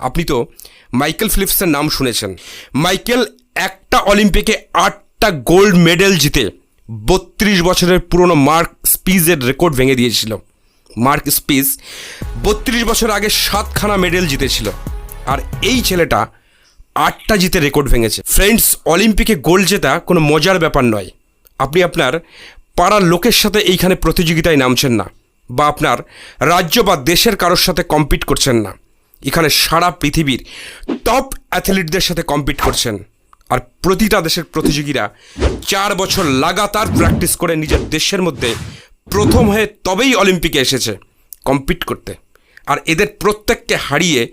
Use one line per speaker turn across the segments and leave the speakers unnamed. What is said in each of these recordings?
আপনি তো মাইকেল ফিলিপসের নাম শুনেছেন। মাইকেল একটা অলিম্পিকে আটটা গোল্ড মেডেল জিতে বত্রিশ বছরের পুরনো মার্ক স্পিজের রেকর্ড ভেঙে দিয়েছিল। মার্ক স্পিস বত্রিশ বছর আগে সাতখানা মেডেল জিতেছিল। আর এই ছেলেটা আটটা জিতে রেকর্ড ভেঙেছে। ফ্রেন্ডস, অলিম্পিকে গোল্ড জেতা কোনো মজার ব্যাপার নয়। আপনি আপনার পাড়ার লোকের সাথে এইখানে প্রতিযোগিতায় নামছেন না বা আপনার রাজ্য বা দেশের কারোর সাথে কম্পিট করছেন না। এখানে সারা পৃথিবীর টপ অ্যাথলিটদের সাথে কম্পিট করছেন। আর প্রতিটা দেশের প্রতিযোগীরা চার বছর লাগাতার প্র্যাকটিস করে নিজের দেশের মধ্যে প্রথম হয়ে তবেই অলিম্পিকে এসেছে কম্পিট করতে। আর এদের প্রত্যেককে হারিয়ে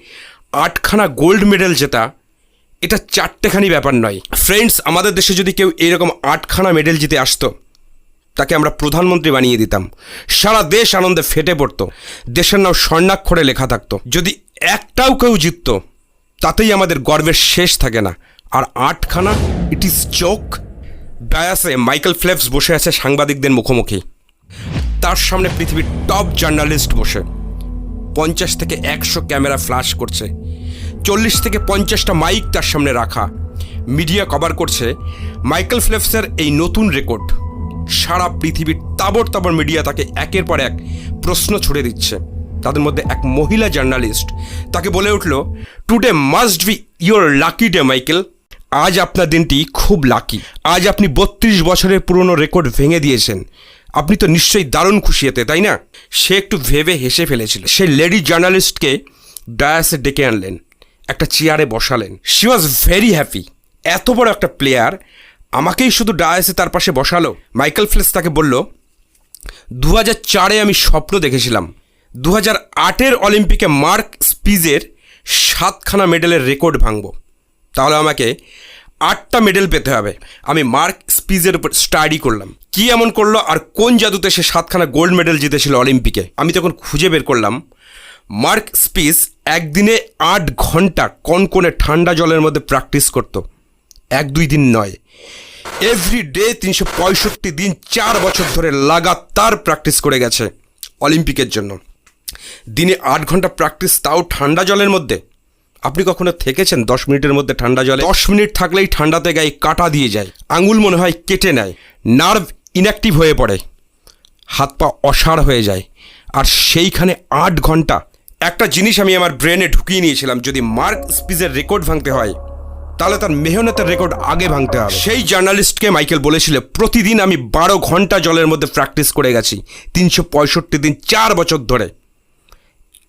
আটখানা গোল্ড মেডেল জেতা, এটা চারটেখানি ব্যাপার নয়। ফ্রেন্ডস আমাদের দেশে যদি কেউ এরকম আটখানা মেডেল জিতে আসতো, তাকে আমরা প্রধানমন্ত্রী বানিয়ে দিতাম। সারা দেশ আনন্দে ফেটে পড়তো। দেশের নাম স্বর্ণাক্ষরে লেখা থাকতো। যদি একটাও কেউ জিততো, তাতেই আমাদের গর্বের শেষ থাকে না। আর আটখানা ইট ইজ চোখ ডায়াসে মাইকেল ফ্লেপস বসে আছে সাংবাদিকদের মুখোমুখি। তার সামনে পৃথিবীর টপ জার্নালিস্ট বসে। পঞ্চাশ থেকে একশো ক্যামেরা ফ্ল্যাশ করছে। চল্লিশ থেকে পঞ্চাশটা মাইক তার সামনে রাখা। মিডিয়া কভার করছে মাইকেল ফ্লেপসের এই নতুন রেকর্ড সারা পৃথিবীর তাবর তাবর মিডিয়া তাকে একের পর এক প্রশ্ন ছুড়ে দিচ্ছে। তাদের মধ্যে এক মহিলা জার্নালিস্ট, তাকে বলে উঠল today must be your lucky day Michael আজ আপনার দিনটি খুব লাকি আজ আপনি বত্রিশ বছরের পুরনো রেকর্ড ভেঙে দিয়েছেন। আপনি তো নিশ্চয়ই দারুণ খুশি এতে, তাই না? সে একটু ভেবে হেসে ফেলেছিল। সে লেডি জার্নালিস্টকে ডায়াসে ডেকে আনলেন, একটা চেয়ারে বসালেন। শি ওয়াজ ভেরি হ্যাপি এত বড় একটা প্লেয়ার আমাকেই শুধু ডায়াসে তার পাশে বসালো। মাইকেল ফ্লেস তাকে বলল দু হাজার চারে আমি স্বপ্ন দেখেছিলাম। দু হাজার আটের অলিম্পিকে মার্ক স্পিজের সাতখানা মেডেলের রেকর্ড ভাঙব। তাহলে আমাকে আটটা মেডেল পেতে হবে। আমি মার্ক স্পিজের উপর স্টাডি করলাম। কি এমন করল আর কোন জাদুতে সে সাতখানা গোল্ড মেডেল জিতেছিল অলিম্পিকে? আমি তখন খুঁজে বের করলাম, মার্ক স্পিস একদিনে আট ঘণ্টা কনকনে ঠান্ডা জলের মধ্যে প্র্যাকটিস করতো। এক দুই দিন নয়। এভরি ডে তিনশো পঁয়ষট্টি দিন চার বছর ধরে লাগাতার প্র্যাকটিস করে গেছে অলিম্পিকের জন্য। দিনে আট ঘণ্টা প্র্যাকটিস, তাও ঠান্ডা জলের মধ্যে। আপনি কখনো থেকেছেন দশ মিনিটের মধ্যে ঠান্ডা জলে? দশ মিনিট থাকলেই ঠান্ডাতে গায়ে কাটা দিয়ে যায়। আঙুল মনে হয় কেটে নেয়। নার্ভ ইনঅ্যাক্টিভ হয়ে পড়ে। হাত পা অসাড় হয়ে যায়। আর সেইখানে আট ঘণ্টা। একটা জিনিস আমি আমার ব্রেনে ঢুকিয়ে নিয়েছিলাম, যদি মার্ক স্পিজের রেকর্ড ভাঙতে হয়, তাহলে তার মেহনতের রেকর্ড আগে ভাঙতে হবে। সেই জার্নালিস্টকে মাইকেল বলেছিল, প্রতিদিন আমি বারো ঘণ্টা জলের মধ্যে প্র্যাকটিস করে গেছি। তিনশো পঁয়ষট্টি দিন, চার বছর ধরে।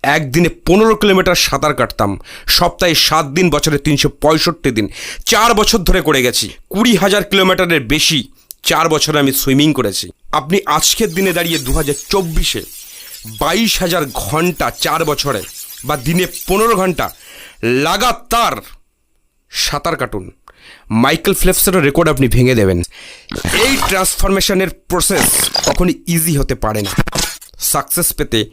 একদিনে পনেরো কিলোমিটার সাঁতার কাটতাম। সপ্তাহে সাত দিন, বছরে তিনশো পঁয়ষট্টি দিন। চার বছর ধরে করে গেছি। কুড়ি হাজার কিলোমিটারের বেশি চার বছরে আমি সুইমিং করেছি। আপনি আজকের দিনে দাঁড়িয়ে দু হাজার চব্বিশে বাইশ হাজার ঘণ্টা চার বছরে বা দিনে পনেরো ঘণ্টা লাগাতার সাঁতার কাটুন। মাইকেল ফ্লেপসেরও রেকর্ড আপনি ভেঙে দেবেন। এই ট্রান্সফরমেশনের প্রসেস কখনই ইজি হতে পারে না। সাকসেস পেতে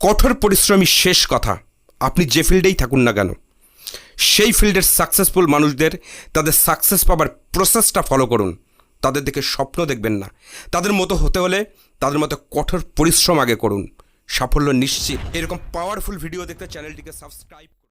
কঠোর পরিশ্রমই শেষ কথা। আপনি যে ফিল্ডেই থাকুন না কেন, সেই ফিল্ডের সাকসেসফুল মানুষদের, তাদের সাকসেস পাওয়ার প্রসেসটা ফলো করুন। তাদের দিকে স্বপ্ন দেখবেন না। তাদের মতো হতে হলে তাদের মতো কঠোর পরিশ্রম আগে করুন। সাফল্য নিশ্চিত। এরকম পাওয়ারফুল ভিডিও দেখতে চ্যানেলটিকে সাবস্ক্রাইব